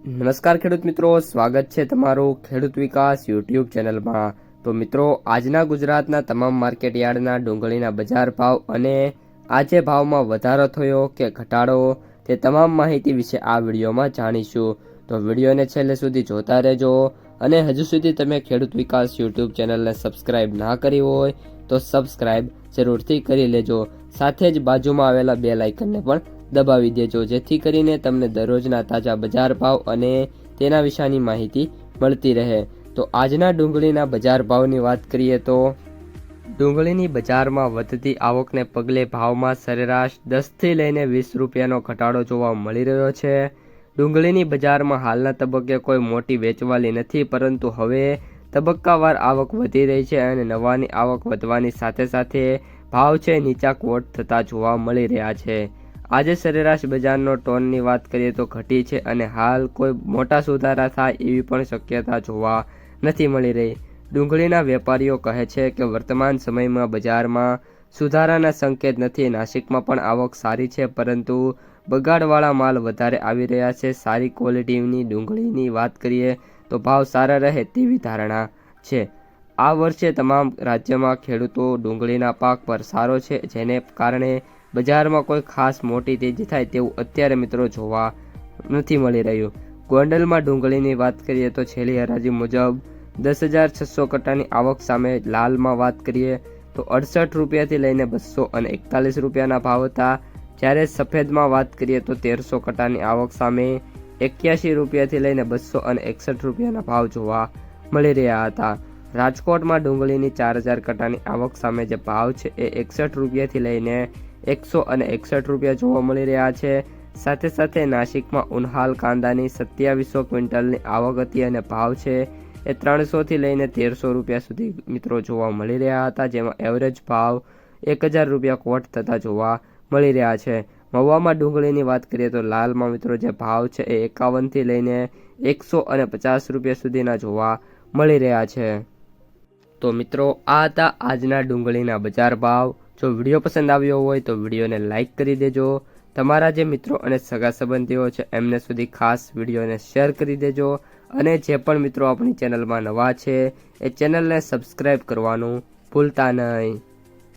નમસ્કાર ખેડૂત મિત્રો, સ્વાગત છે તમારું ખેડૂત વિકાસ યુટ્યુબ ચેનલમાં. તો મિત્રો, આજના ગુજરાતના તમામ માર્કેટ યાર્ડના ડુંગળીના બજાર ભાવ અને આજે ભાવમાં વધારો થયો કે ઘટાડો તે તમામ માહિતી વિશે આ વિડીયોમાં જાણીશું. તો વિડીયોને છેલ્લે સુધી જોતા રહેજો અને હજુ સુધી તમે ખેડૂત વિકાસ યુટ્યુબ ચેનલને સબસ્ક્રાઇબ ના કરી હોય તો સબસ્ક્રાઇબ જરૂરથી કરી લેજો. સાથે જ બાજુમાં આવેલા બે લાઇકનને પણ દબાવી દેજો, જેથી કરીને તમને દરરોજના તાજા બજાર ભાવ અને તેના વિશેની માહિતી મળતી રહે. તો આજના ડુંગળીના બજાર ભાવની વાત કરીએ તો ડુંગળીની બજારમાં વધતી આવકને પગલે ભાવમાં સરેરાશ દસથી લઈને વીસ રૂપિયાનો ઘટાડો જોવા મળી રહ્યો છે. ડુંગળીની બજારમાં હાલના તબક્કે કોઈ મોટી વેચવાલી નથી, પરંતુ હવે તબક્કાવાર આવક વધી રહી છે અને નવાની આવક વધવાની સાથે સાથે ભાવ છે નીચા કોટ થતા જોવા મળી રહ્યા છે. આજે સરેરાશ બજારનો ટોનની વાત કરીએ તો ઘટી છે અને હાલ કોઈ મોટા સુધારા થાય એવી પણ શક્યતા જોવા નથી મળી રહી. ડુંગળીના વેપારીઓ કહે છે કે વર્તમાન સમયમાં બજારમાં સુધારાના સંકેત નથી. નાસિકમાં પણ આવક સારી છે, પરંતુ બગાડવાળા માલ વધારે આવી રહ્યા છે. સારી ક્વોલિટીની ડુંગળીની વાત કરીએ તો ભાવ સારા રહે તેવી ધારણા છે. આ વર્ષે તમામ રાજ્યમાં ખેડૂતો ડુંગળીના પાક પર સારો છે, જેને કારણે બજારમાં કોઈ ખાસ મોટી તેજી થાય તેવું અત્યારે મિત્રો જોવા નથી મળી રહ્યું. ગોંડલમાં ડુંગળીની વાત કરીએ તો છેલ્લી હરાજી મુજબ દસ હજાર છસો કટ્ટાની આવક સામે લાલમાં વાત કરીએ તો અડસઠ રૂપિયાથી લઈને બસો અને એકતાલીસ રૂપિયાના ભાવ હતા. જ્યારે સફેદમાં વાત કરીએ તો તેરસો કટ્ટાની આવક સામે એક્યાસી રૂપિયાથી લઈને બસો અને એકસઠ રૂપિયાના ભાવ જોવા મળી રહ્યા હતા. રાજકોટમાં ડુંગળીની ચાર હજાર કટ્ટાની આવક સામે જે ભાવ છે એ એકસઠ રૂપિયાથી લઈને એકસો અને એકસઠ રૂપિયા જોવા મળી રહ્યા છે. સાથે સાથે નાસિકમાં ઉનહાલ કાંદાની સત્યાવીસો ક્વિન્ટલની આવક હતી અને ભાવ છે એ ત્રણસોથી લઈને તેરસો રૂપિયા સુધી મિત્રો જોવા મળી રહ્યા હતા, જેમાં એવરેજ ભાવ એક હજાર રૂપિયા કોટ થતા જોવા મળી રહ્યા છે. મહુવામાં ડુંગળીની વાત કરીએ તો લાલમાં મિત્રો જે ભાવ છે એ એકાવનથી લઈને એકસો અને પચાસ રૂપિયા સુધીના જોવા મળી રહ્યા છે. તો મિત્રો, આ હતા આજના ડુંગળીના બજાર ભાવ. જો વીડિયો પસંદ આવ્યો હોય તો વિડીયોને લાઇક કરી દેજો. તમારા જે મિત્રો અને સગા સંબંધીઓ છે, એમને સુધી ખાસ વિડીયોને શેર કરી દેજો. અને જે પણ મિત્રો આપણી ચેનલમાં નવા છે, એ ચેનલને સબસ્ક્રાઈબ કરવાનું ભૂલતા નહીં.